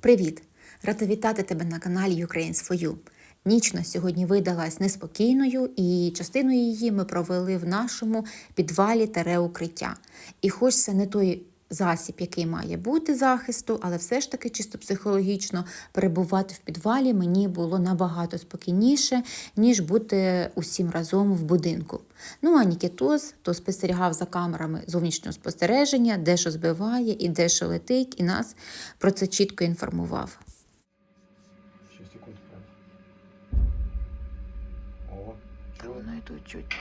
Привіт! Рада вітати тебе на каналі Ukraine's for You. На сьогодні видалась неспокійною, і частину її ми провели в нашому підвалі тере укриття. І хоч це не той засіб, який має бути захисту, але все ж таки чисто психологічно перебувати в підвалі мені було набагато спокійніше, ніж бути усім разом в будинку. Ну а Нікітос то спостерігав за камерами зовнішнього спостереження, де що збиває і де що летить, і нас про це чітко інформував. 6 секунд вправо. О, чого? Воно і тут чуть.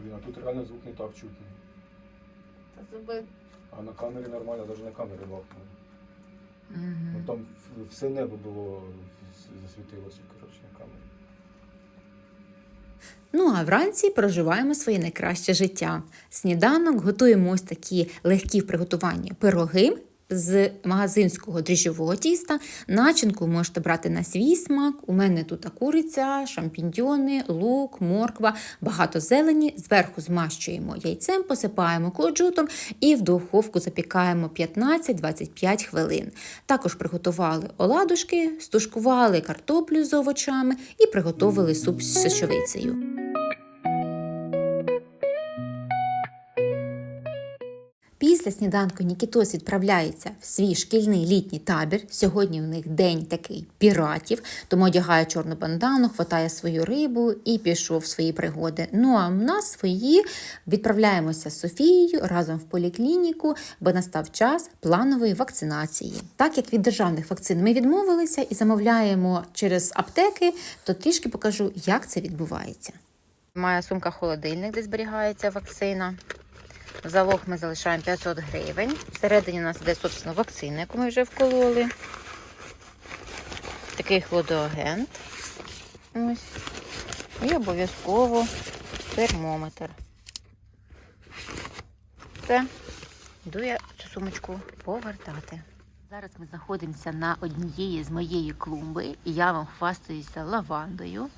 Блін, а тут реально звук не так чутний. А на камері нормально, навіть на камері бахнуло. Угу. там все небо було засвітилося, коротше, на камері. Ну а вранці проживаємо своє найкраще життя. Сніданок готуємо ось такі легкі в приготуванні пироги. З магазинського дріжджового тіста начинку можете брати на свій смак. У мене тут куриця, шампіньйони, лук, морква, багато зелені. Зверху змащуємо яйцем, посипаємо коджутом і в духовку запікаємо 15-25 хвилин. Також приготували оладушки, стушкували картоплю з овочами і приготували суп з сечовицею. Після сніданку Нікітос відправляється в свій шкільний літній табір. Сьогодні в них день такий піратів, тому одягає чорну бандану, хватає свою рибу і пішов в свої пригоди. Ну а в нас свої відправляємося з Софією разом в поліклініку, бо настав час планової вакцинації. Так як від державних вакцин ми відмовилися і замовляємо через аптеки, то трішки покажу, як це відбувається. Моя сумка холодильник, де зберігається вакцина. Залог ми залишаємо 500 гривень. Всередині у нас іде, собственно, вакцина, яку ми вже вкололи. Такий хлодоагент. Ось. І обов'язково термометр. Все. Йду я цю сумочку повертати. Зараз ми знаходимося на однієї з моєї клумби, і я вам хвастаюся лавандою.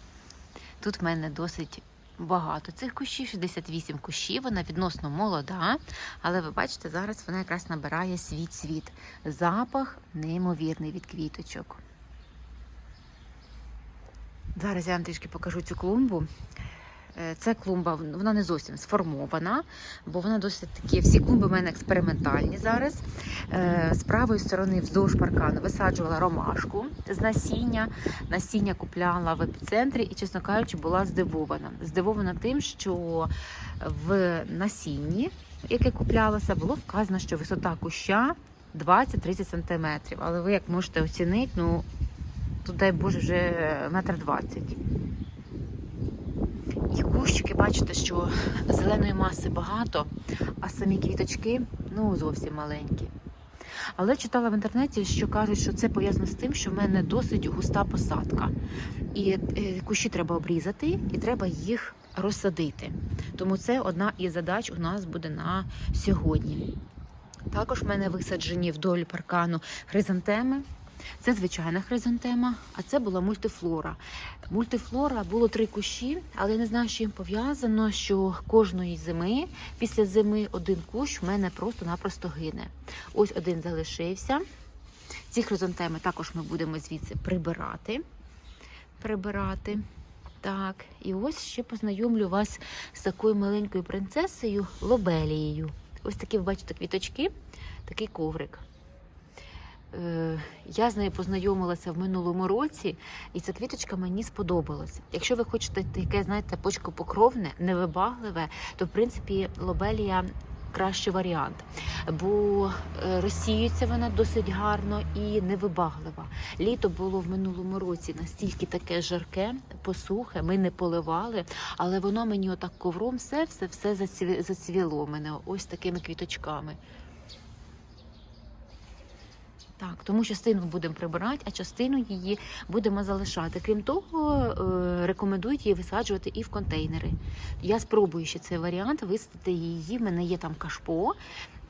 Тут в мене досить багато цих кущів, 68 кущів, вона відносно молода, але ви бачите, зараз вона якраз набирає свій цвіт. Запах неймовірний від квіточок. Зараз я вам трішки покажу цю клумбу. Е, Це клумба, вона не зовсім сформована, бо вона досить такі. Всі клумби в мене експериментальні зараз. Е, З правої сторони вздовж паркану висаджувала ромашку з насіння. Насіння купляла в епіцентрі і, чесно кажучи, була здивована. Здивована тим, що в насінні, яке куплялося, було вказано, що висота куща 20-30 см. Але ви як можете оцінити, ну тут дай Боже вже метр двадцять. Кущики, бачите, що зеленої маси багато, а самі квіточки ну зовсім маленькі. Але читала в інтернеті, що кажуть, що це пов'язано з тим, що в мене досить густа посадка. І е, кущі треба обрізати, і треба їх розсадити. Тому це одна із задач у нас буде на сьогодні. Також в мене висаджені вдоль паркану хризантеми. Це звичайна хризантема, а це була мультифлора. Мультифлора було три кущі, але я не знаю, з чим пов'язано, що кожної зими, після зими, один кущ в мене просто-напросто гине. Ось один залишився. Ці хризантеми також ми будемо звідси прибирати. Прибирати. Так, і ось ще познайомлю вас з такою маленькою принцесою Лобелією. Ось такі, ви бачите, квіточки, такий коврик. Е, Я з нею познайомилася в минулому році, і ця квіточка мені сподобалась. Якщо ви хочете таке, знаєте, почкопокровне, невибагливе, то в принципі лобелія кращий варіант, бо е, розсіюється вона досить гарно і невибаглива. Літо було в минулому році настільки таке жарке, посухе, ми не поливали, але воно мені отак ковром все, все, все зацві- зацвіло мене ось такими квіточками. Так, тому частину будемо прибирати, а частину її будемо залишати. Крім того, е, рекомендують її висаджувати і в контейнери. Я спробую ще цей варіант висадити її. В мене є там кашпо,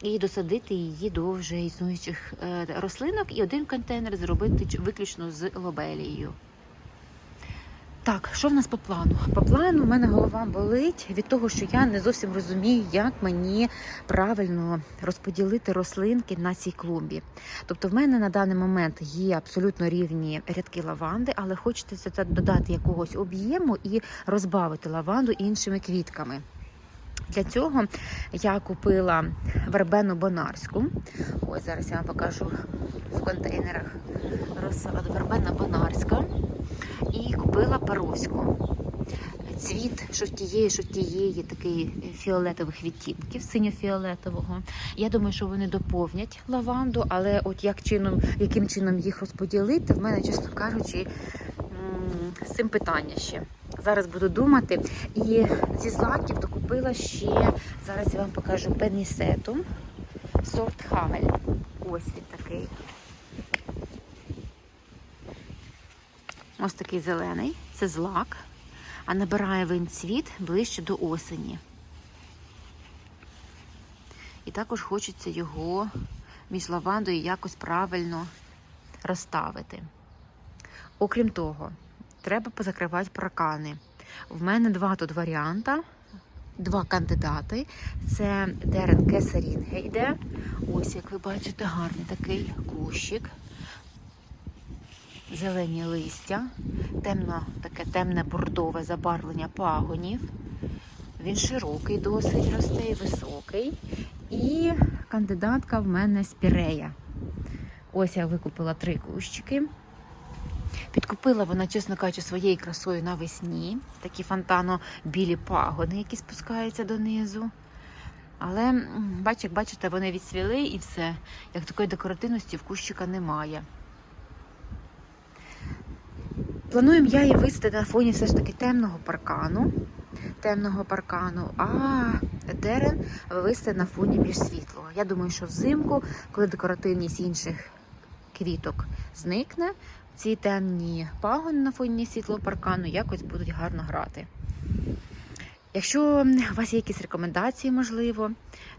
і досадити її до вже існуючих е, рослинок, і один контейнер зробити виключно з лобелією. Так, що в нас по плану? По плану в мене голова болить від того, що я не зовсім розумію, як мені правильно розподілити рослинки на цій клумбі. Тобто, в мене на даний момент є абсолютно рівні рядки лаванди, але хочеться додати якогось об'єму і розбавити лаванду іншими квітками. Для цього я купила вербену бонарську. Ось зараз я вам покажу в контейнерах розсаду вербена бонарська. І купила пароську. Цвіт що тієї, такий фіолетових відтінків, синьо-фіолетового. Я думаю, що вони доповнять лаванду, але от як чином, яким чином їх розподілити, в мене, чесно кажучи, з цим питання ще. Зараз буду думати. І зі злаків докупила ще, зараз я вам покажу пенісету, сорт Хагель. Ось він такий. Ось такий зелений, це злак, а набирає він цвіт ближче до осені. І також хочеться його між лавандою якось правильно розставити. Окрім того, треба позакривати паркани. В мене два тут варіанта, два кандидати. Це Дерен Кесарінге йде. Ось, як ви бачите, гарний такий кущик зелені листя, темно, таке темне бордове забарвлення пагонів. Він широкий, досить росте і високий. І кандидатка в мене спірея. Ось я викупила три кущики. Підкупила вона, чесно кажучи, своєю красою навесні. Такі фонтано білі пагони, які спускаються донизу. Але, бач, як бачите, вони відсвіли і все. Як такої декоративності в кущика немає. Плануємо я її висити на фоні все ж таки темного паркану. Темного паркану, а дерен висити на фоні більш світлого. Я думаю, що взимку, коли декоративність інших квіток зникне, ці темні пагони на фоні світлого паркану якось будуть гарно грати. Якщо у вас є якісь рекомендації, можливо,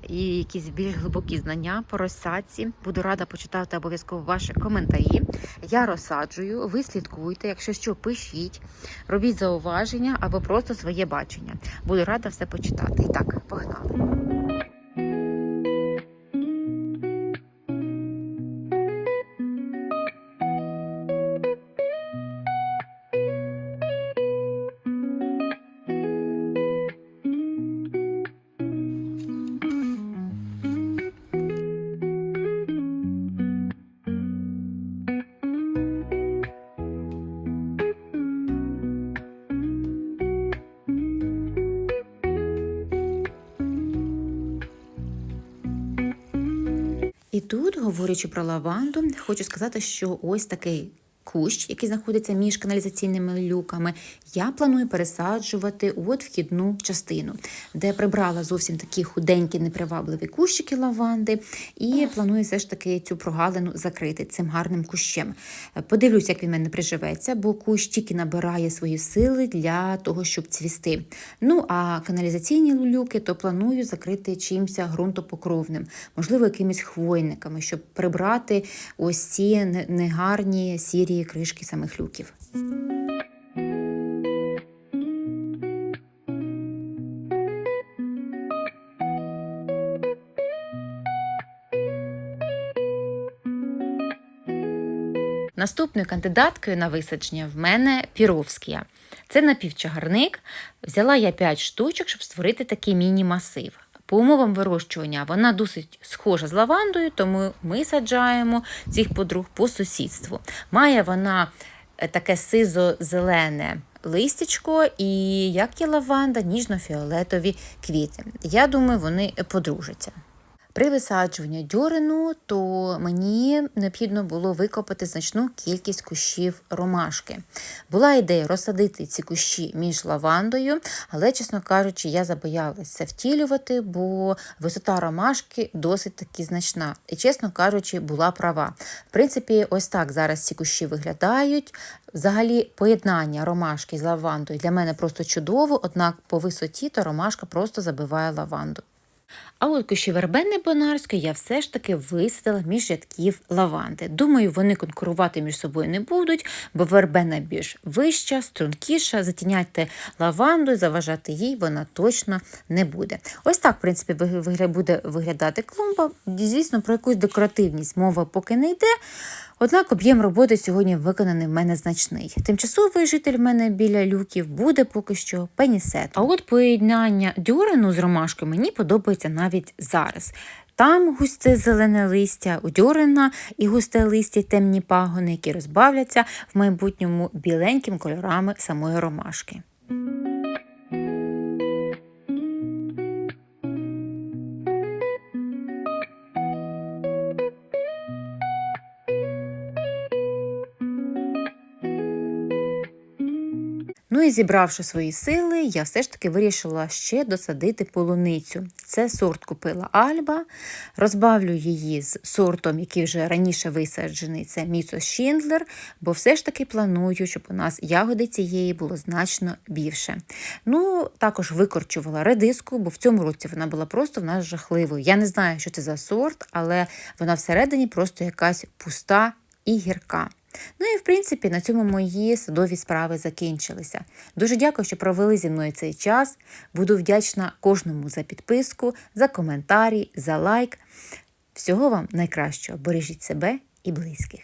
і якісь більш глибокі знання по розсадці, буду рада почитати обов'язково ваші коментарі. Я розсаджую, ви слідкуйте, якщо що, пишіть, робіть зауваження або просто своє бачення. Буду рада все почитати. І так, погнали. І тут, говорячи про лаванду, хочу сказати, що ось такий кущ, який знаходиться між каналізаційними люками, я планую пересаджувати от вхідну частину, де прибрала зовсім такі худенькі, непривабливі кущики лаванди, і планую все ж таки цю прогалину закрити цим гарним кущем. Подивлюсь, як він мене приживеться, бо кущ тільки набирає свої сили для того, щоб цвісти. Ну а каналізаційні люки то планую закрити чимось ґрунтопокровним, можливо, якимись хвойниками, щоб прибрати ось ці негарні сірі кришки самих люків. Наступною кандидаткою на висадження в мене піровськія. Це напівчагарник. Взяла я 5 штучок, щоб створити такий міні-масив. По умовам вирощування вона досить схожа з лавандою, тому ми саджаємо цих подруг по сусідству. Має вона е, таке сизо-зелене листячко і, як і лаванда, ніжно-фіолетові квіти. Я думаю, вони подружаться. При висаджуванні дьорину, то мені необхідно було викопати значну кількість кущів ромашки. Була ідея розсадити ці кущі між лавандою, але, чесно кажучи, я забоялася втілювати, бо висота ромашки досить таки значна. І, чесно кажучи, була права. В принципі, ось так зараз ці кущі виглядають. Взагалі, поєднання ромашки з лавандою для мене просто чудово, однак по висоті то ромашка просто забиває лаванду. А от кущі вербени бонарської я все ж таки висадила між рядків лаванди. Думаю, вони конкурувати між собою не будуть, бо вербена більш вища, стрункіша. Затіняйте лаванду, заважати їй вона точно не буде. Ось так, в принципі, буде виглядати клумба. Звісно, про якусь декоративність мова поки не йде. Однак об'єм роботи сьогодні виконаний в мене значний. Тимчасовий житель в мене біля люків буде поки що пенісет. А от поєднання дюрену з ромашкою мені подобається навіть зараз. Там густе зелене листя, у дюрена і густе листя, темні пагони, які розбавляться в майбутньому біленьким кольорами самої ромашки. Ну і зібравши свої сили, я все ж таки вирішила ще досадити полуницю. Це сорт купила Альба. Розбавлю її з сортом, який вже раніше висаджений, це Міцо Шіндлер, бо все ж таки планую, щоб у нас ягоди цієї було значно більше. Ну, також викорчувала редиску, бо в цьому році вона була просто в нас жахливою. Я не знаю, що це за сорт, але вона всередині просто якась пуста і гірка. Ну і в принципі на цьому мої садові справи закінчилися. Дуже дякую, що провели зі мною цей час. Буду вдячна кожному за підписку, за коментарі, за лайк. Всього вам найкращого. Бережіть себе і близьких.